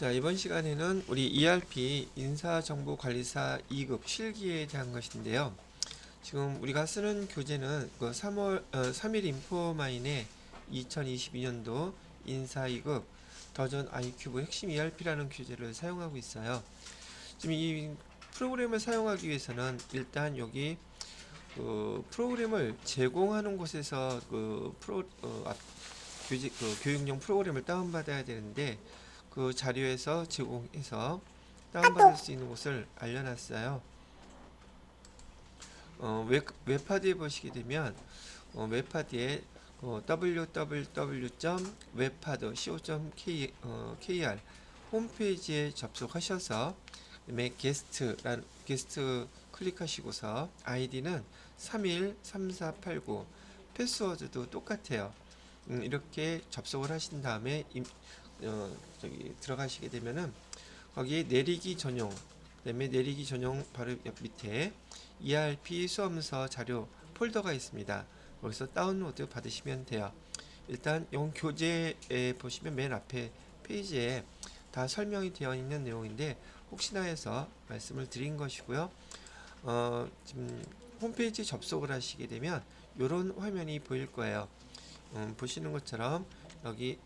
자, 이번 시간에는 우리 ERP 인사정보관리사 2급 실기에 대한 것인데요. 지금 우리가 쓰는 교재는 그 3월 어, 3일 인포마인의 2022년도 인사 2급 더전 i큐브 핵심 ERP라는 교재를 사용하고 있어요. 지금 이 프로그램을 사용하기 위해서는 일단 여기 그 프로그램을 제공하는 곳에서 그 프로 어, 앞- 교재 그 교육용 프로그램을 다운받아야 되는데 그 자료에서 제공해서 다운받을 수 있는 곳을 알려놨어요. 어, 웹, 웹하드에 보시게 되면 어, 웹하드에 어, www.webhard.co.kr 홈페이지에 접속하셔서 그다음에 게스트란 게스트 클릭하시고서 아이디는 313489 패스워드도 똑같아요. 음, 이렇게 접속을 하신 다음에 임- 어, 저기 들어가시게 되면은 거기 내리기 전용 그다음에 내리기 전용 바로 옆 밑에 ERP 수험서 자료 폴더가 있습니다. 거기서 다운로드 받으시면 돼요. 일단 이 교재에 보시면 맨 앞에 페이지에 다 설명이 되어 있는 내용인데 혹시나 해서 말씀을 드린 것이고요. 어, 지금 홈페이지 접속을 하시게 되면 이런 화면이 보일 거예요. 음, 보시는 것처럼 여기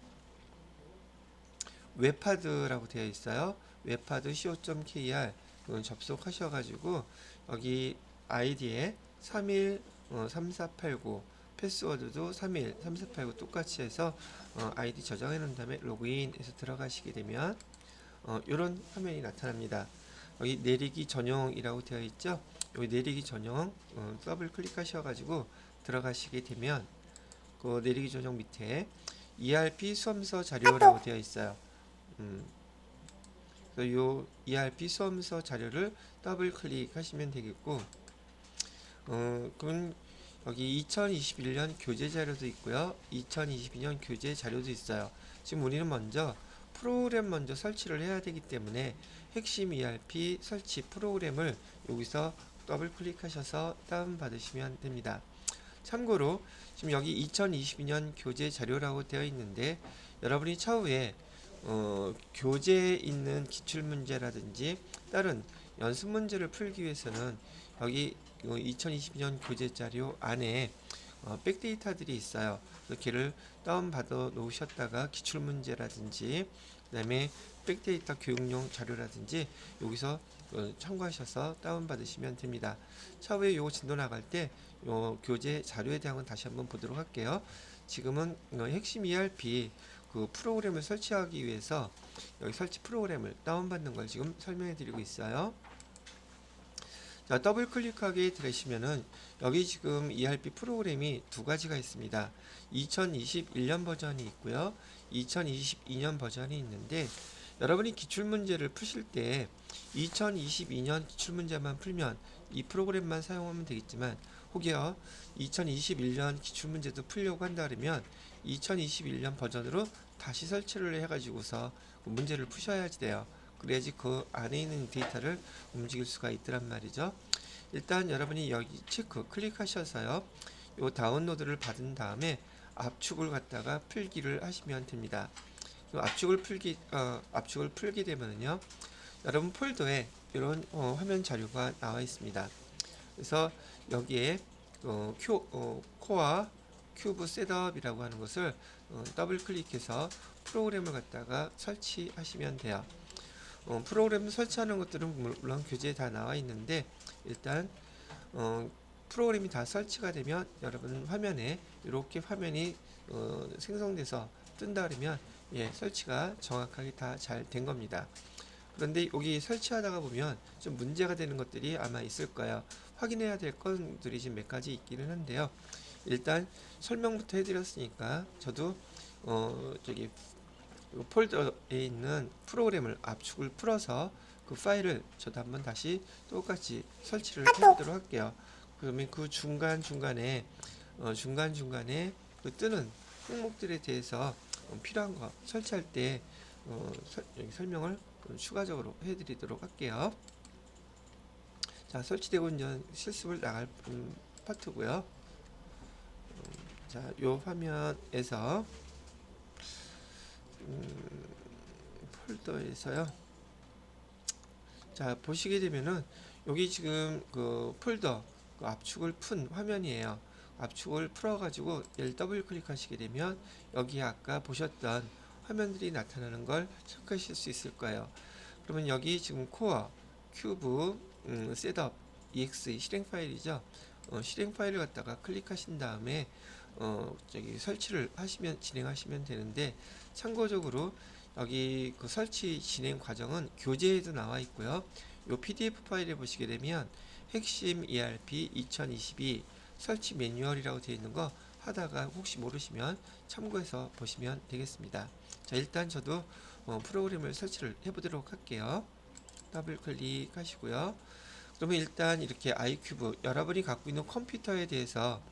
웹하드라고 되어 있어요. 웹하드 co.kr 어, 접속하셔가지고 여기 아이디에 31 어, 3489 패스워드도 31 3489 똑같이 해서 어, 아이디 저장해 놓은 다음에 로그인해서 들어가시게 되면 어, 이런 화면이 나타납니다. 여기 내리기 전용이라고 되어 있죠. 여기 내리기 전용 어, 더블 클릭하셔가지고 들어가시게 되면 그 내리기 전용 밑에 ERP 수험서 자료라고 되어 있어요. 음, 그래서 요 ERP 수험서 자료를 더블 클릭하시면 되겠고, 어, 그럼 여기 2021년 교재 자료도 있고요, 2022년 교재 자료도 있어요. 지금 우리는 먼저 프로그램 먼저 설치를 해야 되기 때문에 핵심 ERP 설치 프로그램을 여기서 더블 클릭하셔서 다운 받으시면 됩니다. 참고로 지금 여기 2022년 교재 자료라고 되어 있는데 여러분이 차후에 어, 교재에 있는 기출 문제라든지 다른 연습 문제를 풀기 위해서는 여기 2022년 교재 자료 안에 어, 백데이터들이 있어요. 그래서 걔를 다운 받아 놓으셨다가 기출 문제라든지 그 다음에 백데이터 교육용 자료라든지 여기서 어, 참고하셔서 다운 받으시면 됩니다. 차후에 요거 진도 나갈 때 요 교재 자료에 대한 건 다시 한번 보도록 할게요. 지금은 어, 핵심 ERP 그 프로그램을 설치하기 위해서 여기 설치 프로그램을 다운받는 걸 지금 설명해 드리고 있어요. 자, 더블 클릭하게 되시면은 여기 지금 ERP 프로그램이 두 가지가 있습니다. 2021년 버전이 있고요. 2022년 버전이 있는데 여러분이 기출 문제를 푸실 때 2022년 기출 문제만 풀면 이 프로그램만 사용하면 되겠지만 혹여 2021년 기출 문제도 풀려고 한다 그러면 2021년 버전으로 다시 설치를 해가지고서 그 문제를 푸셔야지 돼요. 그래야지 그 안에 있는 데이터를 움직일 수가 있더란 말이죠. 일단 여러분이 여기 체크 클릭하셔서요. 요 다운로드를 받은 다음에 압축을 갖다가 필기를 하시면 됩니다. 그 압축을 풀기 어, 압축을 풀게 되면은요. 여러분 폴더에 이런 어, 화면 자료가 나와 있습니다. 그래서 여기에 어, 큐, 어, 코어 큐브 셋업이라고 하는 것을 어, 더블 클릭해서 프로그램을 갖다가 설치하시면 돼요. 어, 프로그램 설치하는 것들은 물론 교재에 다 나와 있는데 일단 어, 프로그램이 다 설치가 되면 여러분 화면에 이렇게 화면이 어, 생성돼서 뜬다 그러면 예, 설치가 정확하게 다 잘 된 겁니다. 그런데 여기 설치하다가 보면 좀 문제가 되는 것들이 아마 있을 거예요. 확인해야 될 것들이 지금 몇 가지 있기는 한데요. 일단 설명부터 해드렸으니까 저도 어 저기 요 폴더에 있는 프로그램을 압축을 풀어서 그 파일을 저도 한번 다시 똑같이 설치를 해보도록 할게요. 그러면 그 중간 중간에 어 중간 중간에 그 뜨는 항목들에 대해서 어, 필요한 거 설치할 때 어, 설, 좀 추가적으로 해드리도록 할게요. 자 설치되고 이제 실습을 나갈 음, 파트고요. 음, 자, 요 화면에서 음, 폴, 컴퓨터에서요. 자 보시게 되면은 여기 지금 그 폴더 그 압축을 푼 화면이에요. 압축을 풀어가지고 얘를 더블 클릭하시게 되면 여기 아까 보셨던 화면들이 나타나는 걸 체크하실 수 있을 거예요. 그러면 여기 지금 코어, 큐브, 음, 셋업, exe 실행 파일이죠. 어, 실행 파일을 갖다가 클릭하신 다음에 어, 저기 설치를 하시면 진행하시면 되는데 참고적으로 여기 그 설치 진행 과정은 교재에도 나와 있고요. 요 PDF 파일에 보시게 되면 핵심 ERP 2022 설치 매뉴얼이라고 되어 있는 거 하다가 혹시 모르시면 참고해서 보시면 되겠습니다. 자 일단 저도 어, 프로그램을 설치를 해보도록 할게요. 더블 클릭하시고요. 그러면 일단 이렇게 아이큐브 여러분이 갖고 있는 컴퓨터에 대해서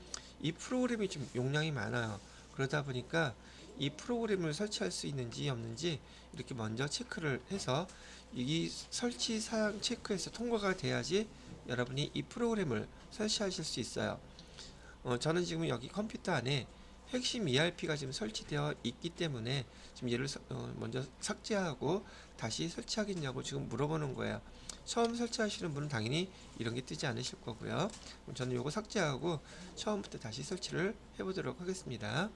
이 프로그램이 좀 용량이 많아요. 그러다 보니까 이 프로그램을 설치할 수 있는지 없는지 이렇게 먼저 체크를 해서 이 설치 사양 체크에서 통과가 돼야지 여러분이 이 프로그램을 설치하실 수 있어요. 어, 저는 지금 여기 컴퓨터 안에 핵심 ERP가 지금 설치되어 있기 때문에 지금 얘를 서- 어, 먼저 삭제하고 다시 설치하겠냐고 지금 물어보는 거예요. 처음 설치하시는 분은 당연히 이런 게 뜨지 않으실 거고요. 저는 요거 삭제하고 처음부터 다시 설치를 해보도록 하겠습니다.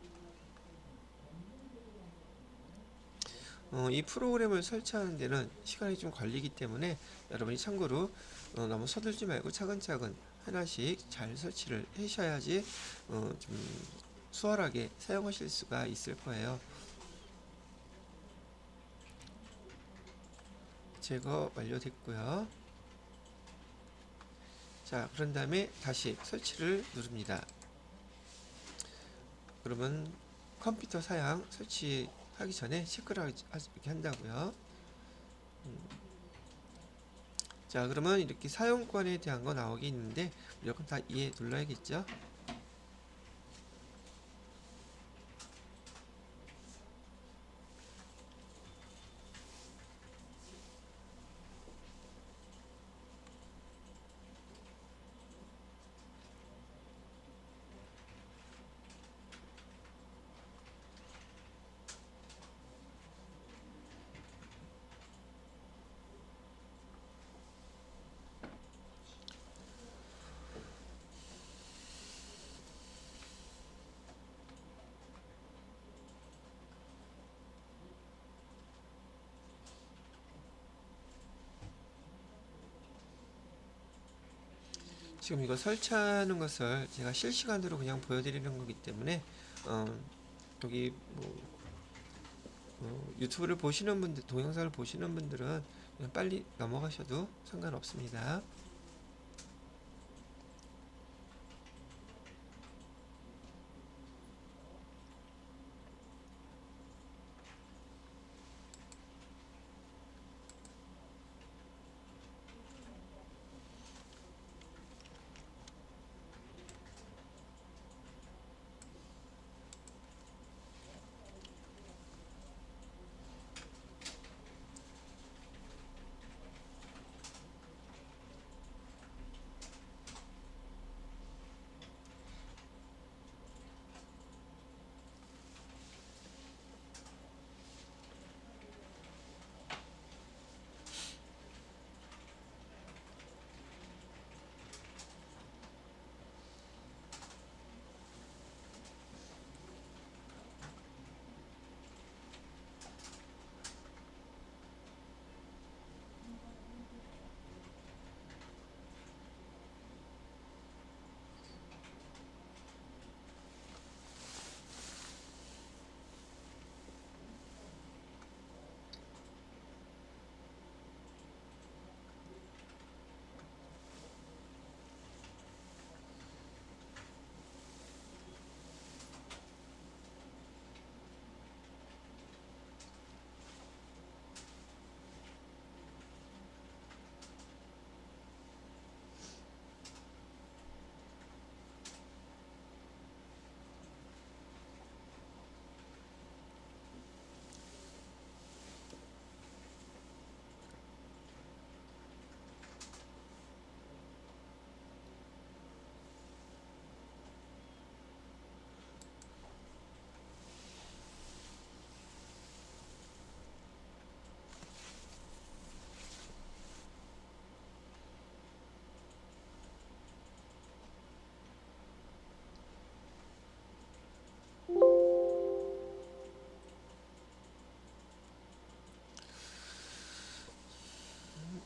어, 이 프로그램을 설치하는 데는 시간이 좀 걸리기 때문에 여러분이 참고로 어, 너무 서둘지 말고 차근차근 하나씩 잘 설치를 하셔야지 어, 좀 수월하게 사용하실 수가 있을 거예요. 제거 완료됐고요. 자, 그런 다음에 다시 설치를 누릅니다. 그러면 컴퓨터 사양 설치하기 전에 체크를 한다고요. 음. 자, 그러면 이렇게 사용권에 대한 거 나오게 있는데 무조건 다 이해 눌러야겠죠? 지금 이거 설치하는 것을 제가 실시간으로 그냥 보여드리는 거기 때문에 어, 여기 뭐 어, 유튜브를 보시는 분들 동영상을 보시는 분들은 빨리 넘어가셔도 상관없습니다.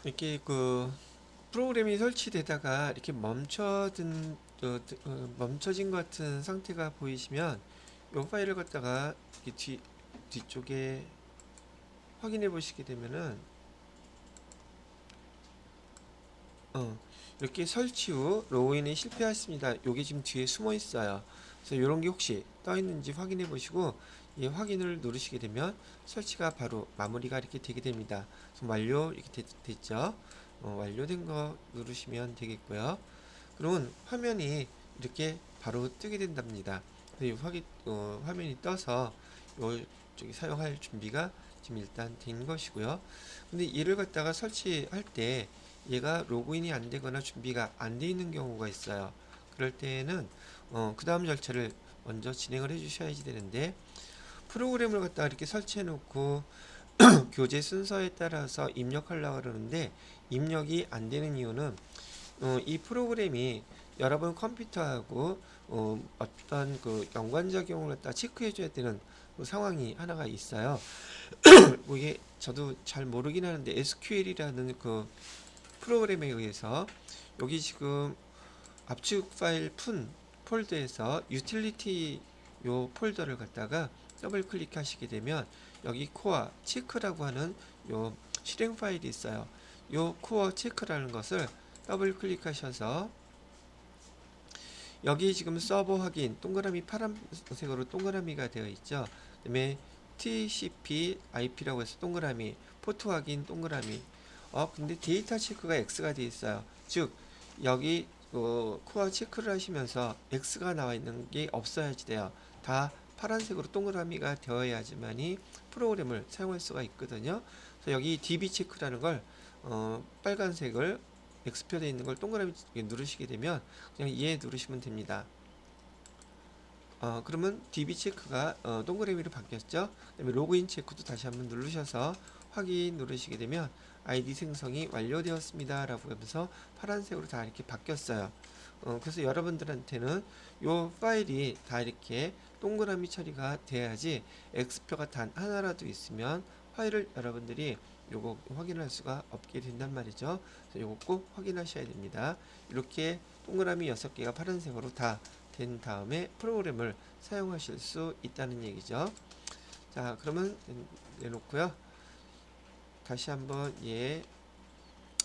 이렇게 그 프로그램이 설치되다가 이렇게 멈춰든 어, 어, 멈춰진 것 같은 상태가 보이시면 이 파일을 갖다가 뒤 뒤쪽에 확인해 보시게 되면은 어 이렇게 설치 후 로그인이 실패했습니다. 요게 지금 뒤에 숨어 있어요. 그래서 이런 게 혹시 떠 있는지 확인해 보시고 이 확인을 누르시게 되면 설치가 바로 마무리가 이렇게 되게 됩니다. 완료 이렇게 됐, 됐죠. 어, 완료된 거 누르시면 되겠고요. 그러면 화면이 이렇게 바로 뜨게 된답니다. 이 확인 어, 화면이 떠서 요 저기 사용할 준비가 지금 일단 된 것이고요. 근데 얘를 갖다가 설치할 때 얘가 로그인이 안 되거나 준비가 안 돼 있는 경우가 있어요. 그럴 때에는 어, 그 다음 절차를 먼저 진행을 해 주셔야지 되는데 프로그램을 갖다가 이렇게 설치해 놓고 교재 순서에 따라서 입력하려고 그러는데 입력이 안 되는 이유는 어, 이 프로그램이 여러분 컴퓨터하고 어, 어떤 그 연관작용을 갖다 체크해 줘야 되는 그 상황이 하나가 있어요. 뭐 이게 저도 잘 모르긴 하는데 SQL이라는 그 프로그램에 의해서 여기 지금 압축 파일 푼 폴더에서 유틸리티 요 폴더를 갖다가 더블 클릭하시게 되면 여기 코어 체크라고 하는 요 실행 파일이 있어요. 요 코어 체크라는 것을 더블 클릭하셔서 여기 지금 서버 확인 동그라미 파란색으로 동그라미가 되어 있죠. 그다음에 TCP IP라고 해서 동그라미 포트 확인 동그라미 어 근데 데이터 체크가 X가 되어 있어요. 즉 여기 어, 코어 체크를 하시면서 X가 나와 있는 게 없어야지 돼요. 다 파란색으로 동그라미가 되어야지만이 프로그램을 사용할 수가 있거든요. 그래서 여기 DB 체크라는 걸 어, 빨간색을 X표에 있는 걸 동그라미 누르시게 되면 그냥 얘 누르시면 됩니다. 어, 그러면 DB 체크가 어, 동그라미로 바뀌었죠. 그다음에 로그인 체크도 다시 한번 누르셔서 확인 누르시게 되면 아이디 생성이 완료되었습니다. 라고 하면서 파란색으로 다 이렇게 바뀌었어요. 어, 그래서 여러분들한테는 요 파일이 다 이렇게 동그라미 처리가 돼야지 X표가 단 하나라도 있으면 파일을 여러분들이 요거 확인할 수가 없게 된단 말이죠. 그래서 요거 꼭 확인하셔야 됩니다. 이렇게 동그라미 6개가 파란색으로 다 된 다음에 프로그램을 사용하실 수 있다는 얘기죠. 자, 그러면 내놓고요. 다시 한번 예.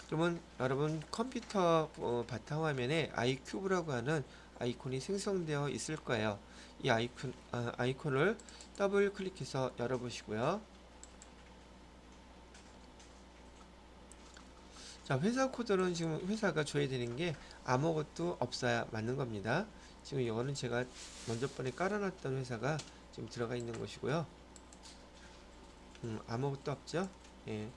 그러면 여러분 컴퓨터 어, 바탕화면에 아이큐브라고 하는 아이콘이 생성되어 있을 거예요. 이 아이콘 아, 아이콘을 더블 클릭해서 열어보시고요. 자 회사 코드는 지금 회사가 줘야 되는 게 아무것도 없어야 맞는 겁니다. 지금 이거는 제가 먼저 번에 깔아놨던 회사가 지금 들어가 있는 것이고요. 음, 아무것도 없죠. 예.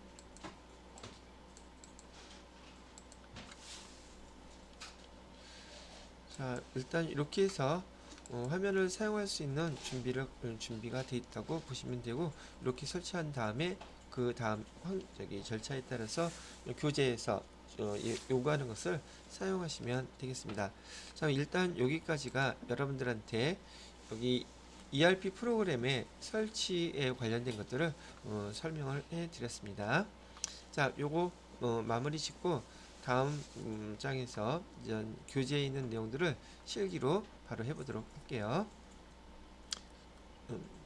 자, 일단 이렇게 해서 어, 화면을 사용할 수 있는 준비를 음, 준비가 돼 있다고 보시면 되고 이렇게 설치한 다음에 그 다음 황, 저기 절차에 따라서 교재에서 어, 예, 요구하는 것을 사용하시면 되겠습니다. 자, 일단 여기까지가 여러분들한테 여기 ERP 프로그램의 설치에 관련된 것들을 어, 설명을 해 드렸습니다. 자, 요거 어, 마무리 짓고 다음 음, 장에서 이전 교재에 있는 내용들을 실기로 바로 해보도록 할게요. 음.